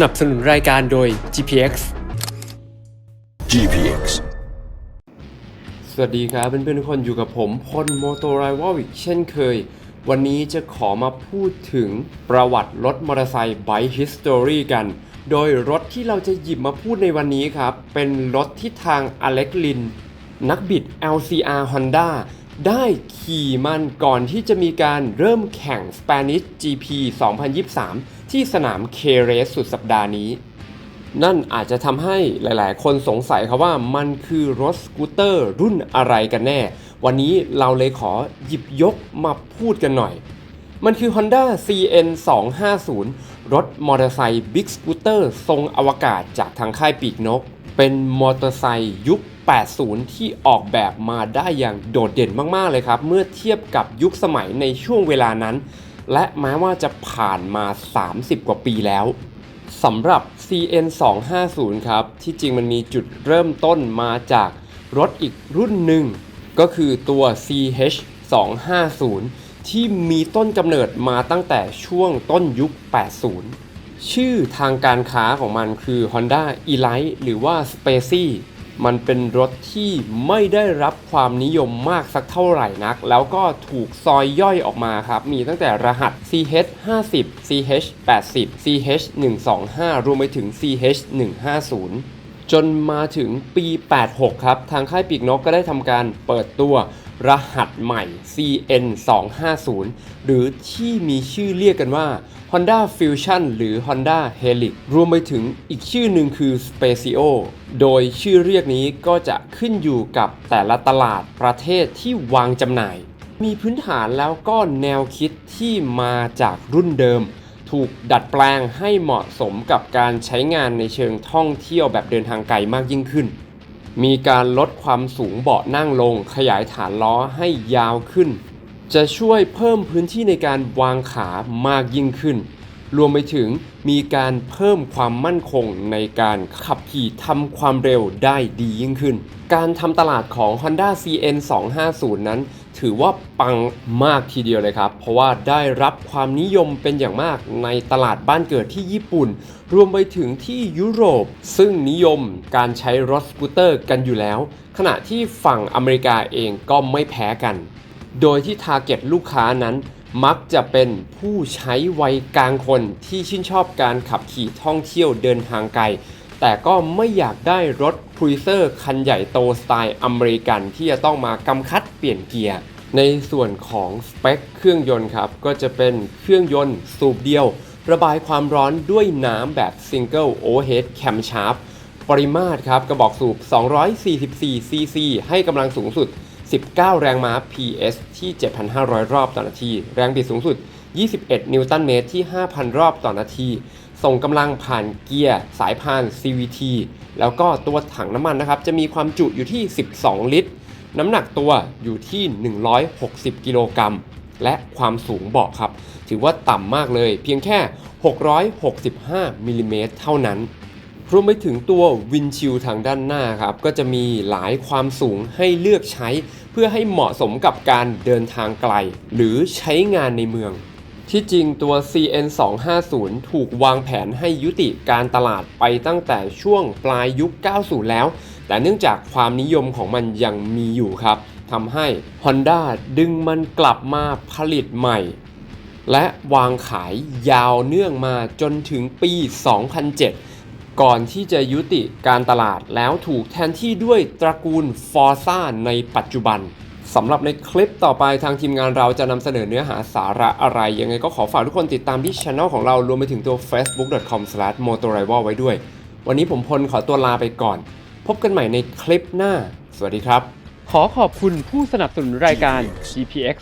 นับสนุนรายการโดย GPX GPX สวัสดีครับเพื่อนๆทุกคนอยู่กับผมพลโมโตไรวอลอีกเช่นเคย วันนี้จะขอมาพูดถึงประวัติรถมอเตอร์ไซค์ Bike History กัน โดยรถที่เราจะหยิบมาพูดในวันนี้ครับ เป็นรถที่ทางอเล็กลิน นักบิด LCR Honda ได้ขี่มันก่อนที่จะมีการเริ่มแข่ง Spanish GP 2023 ที่สนาม K Race สุดสัปดาห์นี้ นั่นอาจจะทำให้หลายๆ คนสงสัยครับว่ามันคือรถสกูตเตอร์รุ่นอะไรกันแน่ วันนี้เราเลยขอหยิบยกมาพูดกันหน่อย มันคือ Honda CN 250รถมอเตอร์ไซค์บิ๊กสกูตเตอร์ทรงอวกาศจากทางค่ายปีกนก เป็นมอเตอร์ไซค์ยุค80 ที่ออกแบบมาได้อย่างโดดเด่นมาก ๆ เลยครับ เมื่อเทียบกับยุคสมัยในช่วงเวลานั้น และแม้ว่าจะผ่านมา 30 กว่าปีแล้วสำหรับ CN 250ครับ ที่จริงมันมีจุดเริ่มต้นมาจากรถอีกรุ่นหนึ่ง ก็คือตัว CH 250ที่มีต้นกำเนิดมาตั้งแต่ช่วงต้นยุค 80 ชื่อทางการค้าของมันคือ Honda Elite หรือว่า Spacey มันเป็นรถที่ไม่ได้รับความนิยมมากสักเท่าไหร่นัก แล้วก็ถูกซอยย่อยออกมาครับ มีตั้งแต่รหัส CH 50 CH 80 CH 125รวมไปถึง CH 150 จนมาถึงปี 86 ครับ ทางค่ายปีกนกก็ได้ทำการเปิดตัวรหัสใหม่ CN 250หรือที่มีชื่อเรียกกันว่า Honda Fusion หรือ Honda Helix รวมไปถึงอีกชื่อหนึ่งคือ Spacio โดยชื่อเรียกนี้ก็จะขึ้นอยู่กับแต่ละตลาดประเทศที่วางจำหน่าย มีพื้นฐานแล้วก็แนวคิดที่มาจากรุ่นเดิม ถูกดัดแปลงให้เหมาะสมกับการใช้งานในเชิงท่องเที่ยวแบบเดินทางไกลมากยิ่งขึ้น มีการลดความสูงเบาะนั่งลง ขยายฐานล้อให้ยาวขึ้น จะช่วยเพิ่มพื้นที่ในการวางขามากยิ่งขึ้น รวมไปถึงมีการเพิ่มความมั่นคงในการขับขี่ทำความเร็วได้ดียิ่งขึ้น การทำตลาดของ Honda CN 250 นั้น ถือว่าปังมากทีเดียวเลยครับ เพราะว่าได้รับความนิยมเป็นอย่างมากในตลาดบ้านเกิดที่ญี่ปุ่น รวมไปถึงที่ยุโรป ซึ่งนิยมการใช้รถสกูตเตอร์กันอยู่แล้ว ขณะที่ฝั่งอเมริกาเองก็ไม่แพ้กัน โดยที่ทาร์เก็ตลูกค้านั้น มักจะเป็นผู้ใช้วัยกลางคนที่ชื่นชอบการขับขี่ท่องเที่ยวเดินทางไกล แต่ก็ไม่อยากได้รถครูเซอร์คันใหญ่โตสไตล์อเมริกันที่จะต้องมากำคัดเปลี่ยนเกียร์ ในส่วนของสเปคเครื่องยนต์ครับ ก็จะเป็นเครื่องยนต์สูบเดียว ระบายความร้อนด้วยน้ำแบบ Single Overhead Camshaft ปริมาตรครับกระบอกสูบ 244 ซีซีให้กำลังสูงสุด 19 แรงม้า PS ที่ 7,500 รอบต่อนาที แรงบิดสูงสุด 21 นิวตันเมตรที่ 5,000 รอบต่อนาที ส่งกำลังผ่านเกียร์ สายพาน CVT แล้วก็ตัวถังน้ำมันนะครับ จะมีความจุอยู่ที่ 12 ลิตร น้ำหนักตัวอยู่ที่ 160 กิโลกรัม และความสูงเบาะครับ ถือว่าต่ำมากเลย เพียงแค่ 665มิลลิเมตรเท่านั้น รวมไปถึงตัววินชิลทางด้านหน้าครับ ก็จะมีหลายความสูงให้เลือกใช้ เพื่อให้เหมาะสมกับการเดินทางไกล หรือใช้งานในเมือง ที่จริงตัว CN 250ถูกวางแผนให้ยุติการตลาดไปตั้งแต่ช่วงปลายยุค 90 แล้ว แต่เนื่องจากความนิยมของมันยังมีอยู่ครับทำให้ Honda ดึงมันกลับมาผลิตใหม่ และวางขายยาวเนื่องมาจนถึงปี 2007 ก่อนที่จะยุติการตลาดแล้วถูกแทนที่ด้วยตระกูล Forza ในปัจจุบันสำหรับในคลิปต่อไปทางทีมงานเราจะนำเสนอเนื้อหาสาระอะไร ยังไงก็ขอฝากทุกคนติดตามที่ช anel ของเรารวมไปถึงตัว facebook.com/motorival ไว้ด้วย วันนี้ผมพลขอตัวลาไปก่อน พบกันใหม่ในคลิปหน้า สวัสดีครับ ขอขอบคุณผู้สนับสนุนรายการ GPX